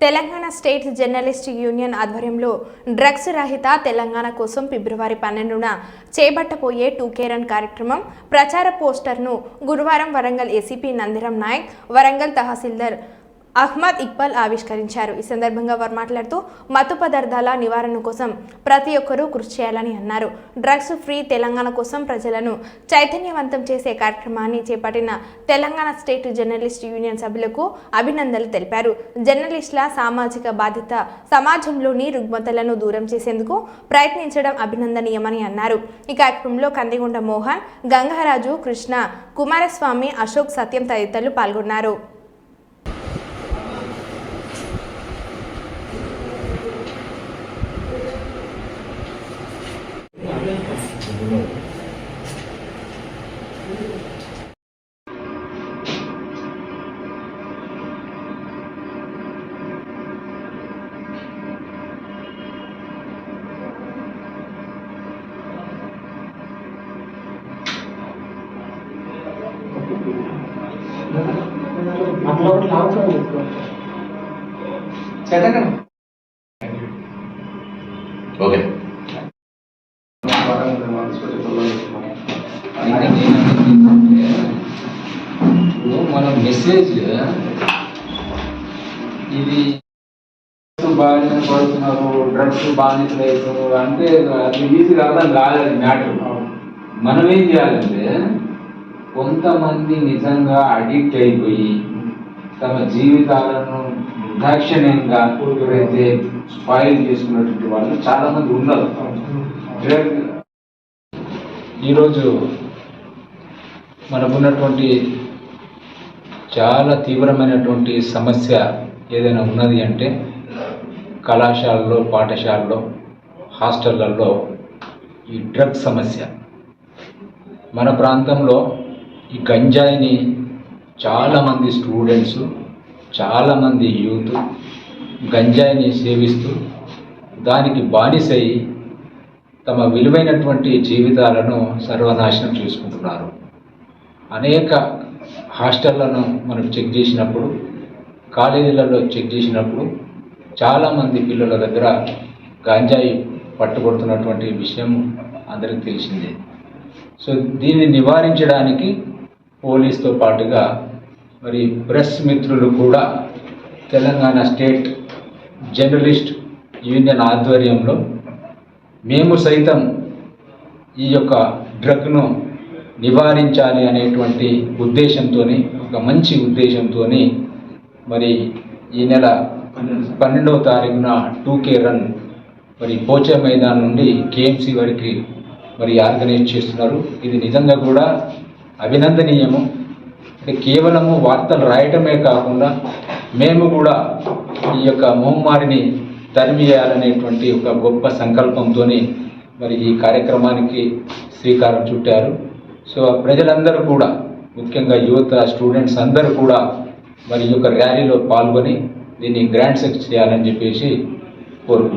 Telangana state journalist union ఆధ్వర్యంలో drugs రహిత తెలంగాణ కోసం ఫిబ్రవరి పన్నెండున చేపట్టబోయే టూ కేరన్ కార్యక్రమం ప్రచార పోస్టర్ను గురువారం వరంగల్ ఏసీపీ నందిరం నాయక్ వరంగల్ తహసీల్దార్ అహ్మద్ ఇక్బాల్ ఆవిష్కరించారు. ఈ సందర్భంగా వారు మాట్లాడుతూ మత్తు పదార్థాల నివారణ కోసం ప్రతి ఒక్కరూ కృషి చేయాలని అన్నారు. డ్రగ్స్ ఫ్రీ తెలంగాణ కోసం ప్రజలను చైతన్యవంతం చేసే కార్యక్రమాన్ని చేపట్టిన తెలంగాణ స్టేట్ జర్నలిస్ట్ యూనియన్ సభ్యులకు అభినందనలు తెలిపారు. జర్నలిస్టుల సామాజిక బాధ్యత సమాజంలోని రుగ్మతలను దూరం చేసేందుకు ప్రయత్నించడం అభినందనీయమని అన్నారు. ఈ కార్యక్రమంలో కందిగుండ మోహన్ గంగరాజు కృష్ణ కుమారస్వామి అశోక్ సత్యం తదితరులు పాల్గొన్నారు. అట్లా ఒకటి లాభం చేసుకో చదవకండి ఓకే మన మెసేజ్ ఇది బాగా పడుతున్నారు డ్రగ్స్ బాధితులు అవుతున్నారు అంటే అది ఈజీగా అర్థం కాలేదు మ్యాటర్. మనం ఏం చేయాలంటే కొంతమంది నిజంగా అడిక్ట్ అయిపోయి తమ జీవితాలను నిర్దాక్షిణ్యంగా ఎవరైతే స్పాయిల్ చేసుకున్నటువంటి వాళ్ళు చాలా మంది ఉన్నారు. డ్రగ్ ఈరోజు మనకున్నటువంటి చాలా తీవ్రమైనటువంటి సమస్య ఏదైనా ఉన్నది అంటే కళాశాలలో పాఠశాలలో హాస్టళ్ళలో ఈ డ్రగ్ సమస్య. మన ప్రాంతంలో ఈ గంజాయిని చాలామంది స్టూడెంట్స్ చాలామంది యూత్ గంజాయిని సేవిస్తూ దానికి బానిసై తమ విలువైనటువంటి జీవితాలను సర్వనాశనం చేసుకుంటున్నారు. అనేక హాస్టళ్ళను మనం చెక్ చేసినప్పుడు కాలేజీలలో చెక్ చేసినప్పుడు చాలామంది పిల్లల దగ్గర గంజాయి పట్టుబడుతున్నటువంటి విషయం అందరికీ తెలిసిందే. సో దీన్ని నివారించడానికి పోలీస్తో పాటుగా మరి ప్రెస్ మిత్రులు కూడా తెలంగాణ స్టేట్ జర్నలిస్ట్ యూనియన్ ఆధ్వర్యంలో మేము సైతం ఈ యొక్క డ్రగ్ను నివారించాలి అనేటువంటి ఉద్దేశంతో ఒక మంచి ఉద్దేశంతో మరి ఈ నెల పన్నెండవ తారీఖున టూ కే రన్ మరి పోచే మైదాన్ నుండి కేఎంసి వారికి మరి ఆర్గనైజ్ చేస్తున్నారు. ఇది నిజంగా కూడా అభినందనీయము. అంటే కేవలము వార్తలు రాయటమే కాకుండా మేము కూడా ఈ యొక్క మహమ్మారిని తరిమియాలనేటువంటి ఒక గొప్ప సంకల్పంతో మరి ఈ కార్యక్రమానికి శ్రీకారం చుట్టారు. సో ప్రజలందరూ కూడా ముఖ్యంగా యువత స్టూడెంట్స్ అందరూ కూడా మరి ఈ యొక్క ర్యాలీలో పాల్గొని దీన్ని గ్రాండ్ సెక్స్ చేయాలని చెప్పేసి కోరుకుంటున్నాను